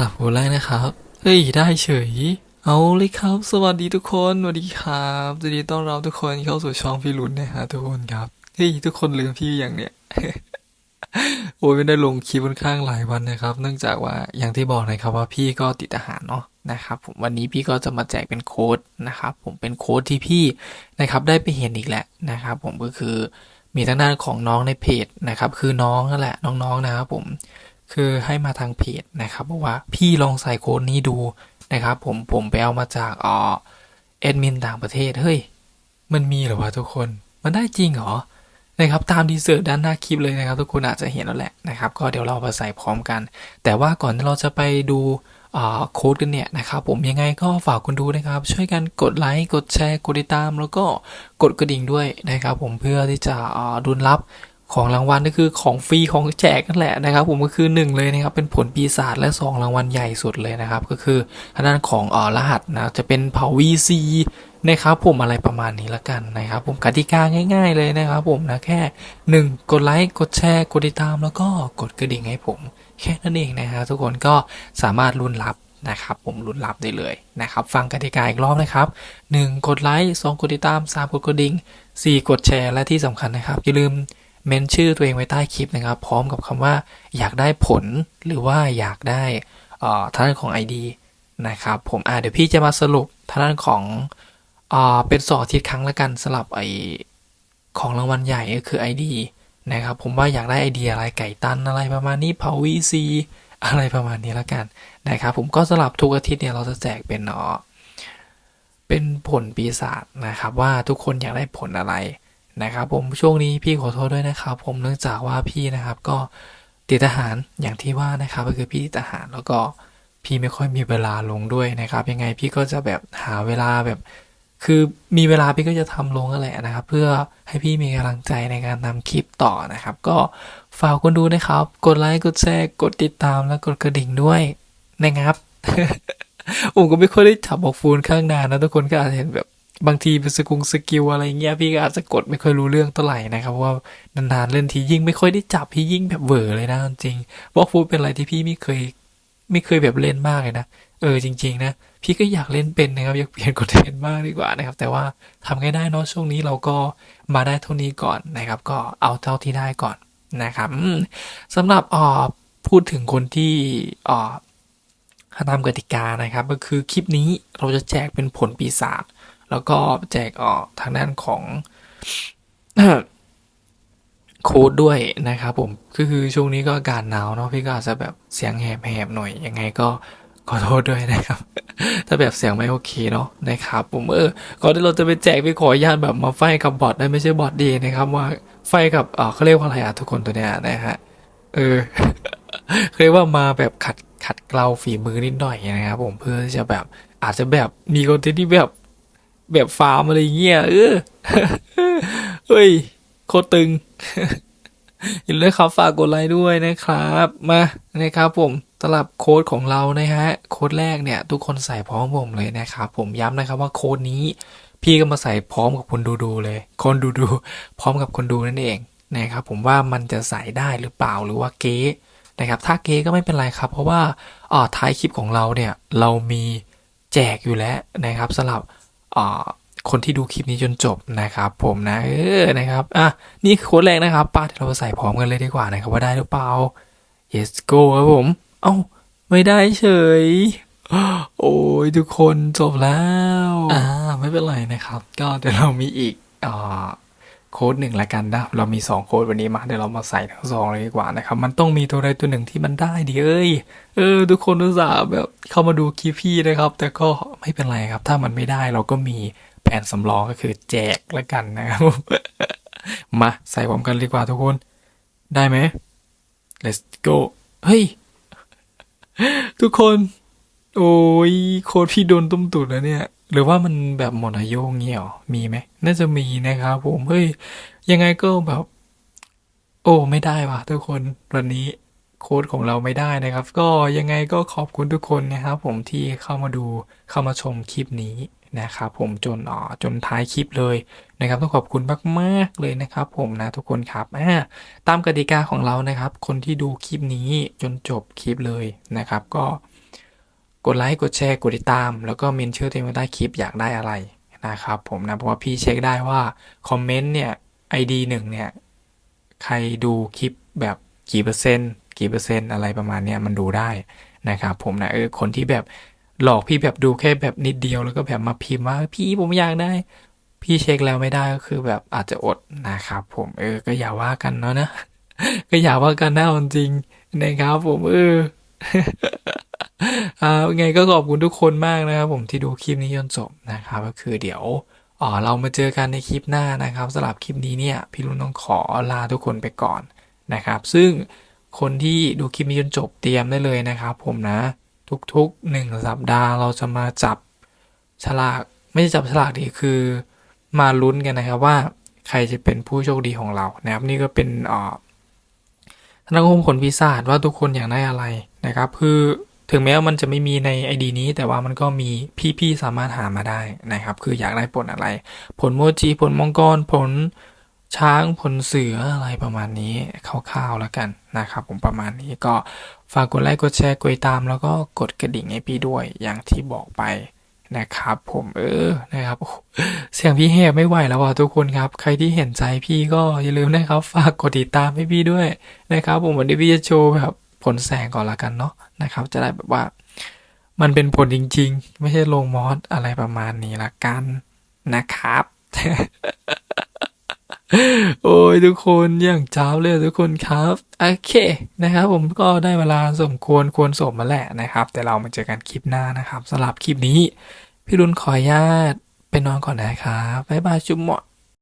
อะโหแรกนะครับ เฮ้ย ได้เฉย เอาเลยครับ สวัสดีทุกคน สวัสดีครับยินดีต้อนรับทุกคนเข้าสู่ช่องพี่ลุนนะฮะทุกคนครับ เฮ้ย ทุกคนลืมพี่อย่างเนี้ยโอ้ยไม่ได้ลงคลิปค่อนข้างหลายวันนะครับ เนื่องจากว่าอย่างที่บอกนะครับว่าพี่ก็ติดทหารเนาะนะครับผมวันนี้พี่ก็จะมาแจกเป็นโค้ดนะครับผมเป็นโค้ดที่พี่นะครับได้ไปเห็นอีกแหล้วนะครับ ผมก็คือมีทางด้านของน้องในเพจนะครับ คือน้องนั่นแหละน้องๆนะครับผม คือให้มาทางเพจนะครับบอกว่าพี่ลองใส่โค้ดนี้ดูนะครับ ผมผมไปเอามาจากอ่อแอดมินต่างประเทศเฮ้ยมันมีเหรอวะทุกคนมันได้จริงเหรอนะครับตามดีเซอร์ด้านหน้าคลิปเลยนะครับ ทุกคนอาจจะเห็นแล้วแหละนะครับ ก็เดี๋ยวเรามาใส่พร้อมกัน แต่ว่าก่อนที่เราจะไปดูอ่อโค้ดกันเนี่ยนะครับผมยังไงก็ฝากคุณดูนะครับ ช่วยกันกดไลค์กดแชร์กดติดตาม แล้วก็กดกระดิ่งด้วยนะครับ ผมเพื่อที่จะอ่อดุลรับ ของรางวัลก็คือของฟรีของแจกนั่นแหละนะครับ ผมก็คือหนึ่งเลยนะครับเป็นผลปีศาจและสองรางวัลใหญ่สุดเลยนะครับ ก็คือทางด้านของอ่อรหัสนะจะเป็นเผ่า VC นะครับผมอะไรประมาณนี้ละกันนะครับผมกติกาง่าย ๆ เลยนะครับผมนะแค่หนึ่งกดไลค์กดแชร์กดติดตามแล้วก็กดกระดิ่งให้ผม แค่นั้นเองนะฮะทุกคนก็สามารถลุ้นรับนะครับผมลุ้นรับได้เลยนะครับ ฟังกติกาอีกรอบนะครับ 1 กดไลค์2กดติดตาม 3 กดกระดิ่ง4 กดแชร์และที่สำคัญนะครับ อย่าลืม เมนชื่อตัวเองไว้ใต้คลิปนะครับ พร้อมกับคำว่าอยากได้ผลหรือว่าอยากได้เอ่อทางด้านของ ID นะครับผมอ่าเดี๋ยวพี่จะมาสรุปทางด้านของอ่าเป็นสองอาทิตย์ครั้งละกันสลับไอของรางวัลใหญ่ก็คือ ID นะครับผมว่าอยากได้ไอเดียอะไรไก่ตันอะไรประมาณนี้เผาวีซีอะไรประมาณนี้ละกันนะครับผมก็สลับทุกอาทิตย์เนี่ยเราจะแจกเป็นเนาะเป็นผลปีศาจนะครับว่าทุกคนอยากได้ผลอะไร นะครับผมช่วงนี้พี่ขอโทษด้วยนะครับ ผมเนื่องจากว่าพี่นะครับก็ติดทหารอย่างที่ว่านะครับ ก็คือพี่ติดทหารแล้วก็พี่ไม่ค่อยมีเวลาลงด้วยนะครับ ยังไงพี่ก็จะแบบหาเวลาแบบ คือมีเวลาพี่ก็จะทำลงนั่นแหละนะครับ เพื่อให้พี่มีกำลังใจในการทำคลิปต่อนะครับ ก็ฝากคนดูนะครับ กดไลค์กดแชร์กดติดตามและกดกระดิ่งด้วยนะครับผมก็ไม่ค่อยได้จับบอกฟูนข้างนานนะทุกคนก็อาจจะเห็นแบบ บางทีเป็นสกุงสกิลอะไรเงี้ยพี่ก็อาจจะกดไม่ค่อยรู้เรื่องเท่าไหร่นะครับเพราะว่านานๆเล่นทียิ่งไม่ค่อยได้จับพี่ยิ่งแบบเวอร์เลยนะจริงบอกฟูนเป็นอะไรที่พี่ไม่เคย ไม่เคยแบบเล่นมากเลยนะเออจริง ๆ นะพี่ก็อยากเล่นเป็นนะครับอยากเปลี่ยนคอนเทนมากดีกว่านะครับ แต่ว่าทำไงได้เนาะช่วงนี้เราก็มาได้เท่านี้ก่อนนะครับ ก็เอาเท่าที่ได้ก่อนนะครับสำหรับอ่อพูดถึงคนที่อ่อตามกติกานะครับ ก็คือคลิปนี้เราจะแจกเป็นผลปีศาจ แล้วก็แจกออกทางด้านของโค้ดด้วยนะครับผมก็คือช่วงนี้ก็อากาศหนาวเนาะพี่ก็อาจจะแบบเสียงแหบๆหน่อยยังไงก็ขอโทษด้วยนะครับ ถ้าแบบเสียงไม่โอเคเนาะนะครับผมเออก่อนที่เราจะไปแจกพี่ขออนุญาตแบบมาไฟกับบอทได้ไม่ใช่บอทดีนะครับว่าไฟกับเออเขาเรียกว่าอะไรอะทุกคนตัวเนี้ยนะฮะเออเรียกว่ามาแบบขัดขัดเกลาฝีมือนิดหน่อยนะครับผมเพื่อที่จะแบบอาจจะแบบมีคอนเทนต์ที่แบบ แบบฟาร์มอะไรเงี้ยเออเฮ้ย โคตรตึงอย่าลืมครับฝากกดไลค์ด้วยนะครับ มานะครับผมสำหรับโค้ดของเรานะฮะ โค้ดแรกเนี่ย ทุกคนใส่พร้อมผมเลยนะครับผมย้ำนะครับว่าโค้ดนี้ พี่ก็มาใส่พร้อมกับคนดูดูเลย คนดูดู พร้อมกับคนดูนั่นเองนะครับผมว่ามันจะใส่ได้หรือเปล่าหรือว่าเก๊นะครับถ้าเก๊ก็ไม่เป็นไรครับ เพราะว่าอ่าท้ายคลิปของเราเนี่ย เรามีแจกอยู่แล้วนะครับสำหรับ คนที่ดูคลิปนี้จนจบนะครับผมนะเออนะครับอะนี่คือโค้ดแรกนะครับป้าเดี๋ยวเราใส่พร้อมกันเลยดีกว่านะครับว่าได้หรือเปล่า yes go ครับผม เอ้าไม่ได้เฉย โอ้ยทุกคนจบแล้ว อ่าไม่เป็นไรนะครับ ก็เดี๋ยวเรามีอีกอ่า โค้ดหนึ่งละกันนะเรามีสองโค้ดวันนี้มาเดี๋ยวเรามาใส่ทั้งสองเลยดีกว่านะครับ มันต้องมีตัวใดตัวหนึ่งที่มันได้ดิเอ้ยเออ ทุกคนอุตส่าห์แบบเข้ามาดูคลิปพี่นะครับ แต่ก็ไม่เป็นไรครับ ถ้ามันไม่ได้เราก็มีแผนสำรองก็คือแจกละกันนะครับมาใส่พร้อมกันดีกว่าทุกคน ได้ไหม let's go เฮ้ย ทุกคน โอ้ยโค้ดพี่โดนตุ้มตุดแล้วเนี่ย หรือว่ามันแบบหมดอายุเงี้ยหรอมีไหมน่าจะมีนะครับผมเฮ้ยยังไงก็แบบ โอ้ไม่ได้ว่ะทุกคนวันนี้โค้ดของเราไม่ได้นะครับ ก็ยังไงก็ขอบคุณทุกคนนะครับ ผมที่เข้ามาดูเข้ามาชมคลิปนี้นะครับผมจนอ๋อจนท้ายคลิปเลยนะครับ ต้องขอบคุณมากๆเลยนะครับ ผมนะทุกคนครับาตามกติกาของเรานะครับ คนที่ดูคลิปนี้จนจบคลิปเลยนะครับ ก็ กดไลค์กดแชร์กดติดตาม แล้วก็เมนเชื่อตัวเองไว้ใต้คลิปอยากได้อะไรนะครับผมนะเพราะว่าพี่เช็คได้ว่าคอมเมนต์เนี่ย ID หนึ่งเนี่ย ใครดูคลิปแบบกี่เปอร์เซ็นต์กี่เปอร์เซ็นต์อะไรประมาณเนี้ยมันดูได้นะครับผมนะเออคนที่แบบหลอกพี่แบบดูแค่แบบนิดเดียวแล้วก็แบบมาพิมพ์ว่าพี่ผมอยากได้ พี่เช็คแล้วไม่ได้ก็คือแบบอาจจะอดนะครับผมเออก็อย่าว่ากันเนาะนะ ก็อย่าว่ากันนะเอาจริงนะครับผมเออ อ่าไงก็ขอบคุณทุกคนมากนะครับ ผมที่ดูคลิปนี้จนจบนะครับ ก็คือเดี๋ยวอ๋อเรามาเจอกันในคลิปหน้านะครับสำหรับคลิปนี้เนี่ย พี่รุ่นต้องขอลาทุกคนไปก่อนนะครับ ซึ่งคนที่ดูคลิปนี้จนจบเตรียมได้เลยนะครับ ผมนะ ทุกๆหนึ่งสัปดาห์เราจะมาจับฉลาก ไม่ใช่จับฉลากดีคือมาลุ้นกันนะครับว่าใครจะเป็นผู้โชคดีของเรานะครับ นี่ก็เป็นอ่อทางองค์ผลพิศาจว่าทุกคนอยากได้อะไรนะครับ คือ ถึงแม้ว่ามันจะไม่มีใน ID นี้ แต่ว่ามันก็มีพี่ๆสามารถหามาได้นะครับ คืออยากได้ผลอะไร ผลโมจิผลมังกรผลช้างผลเสืออะไรประมาณนี้คร่าวๆแล้วกันนะครับผมประมาณนี้ก็ฝากกดไลค์กดแชร์กดติดตาม แล้วก็กดกระดิ่งให้พี่ด้วยอย่างที่บอกไปนะครับ ผมเออนะครับเสียงพี่แหบไม่ไหวแล้วว่ะทุกคนครับ ใครที่เห็นใจพี่ก็อย่าลืมนะครับ ฝากกดติดตามให้พี่ด้วยนะครับ ผมวันนี้พี่จะโชว์แบบ ผลแสงก่อนละกันเนาะนะครับ จะได้แบบว่ามันเป็นผลจริง ๆ ไม่ใช่ลงมอสอะไรประมาณนี้ละกันนะครับ โอ้ยทุกคนอย่างเจ้าเลยทุกคนครับ โอเคนะครับ ผมก็ได้เวลาสมควรควรสมมาแหละนะครับ แต่เรามาเจอกันคลิปหน้านะครับสำหรับคลิปนี้ พี่รุนขออนุญาตไปนอนก่อนนะครับบ๊ายบายจุ๊บหมด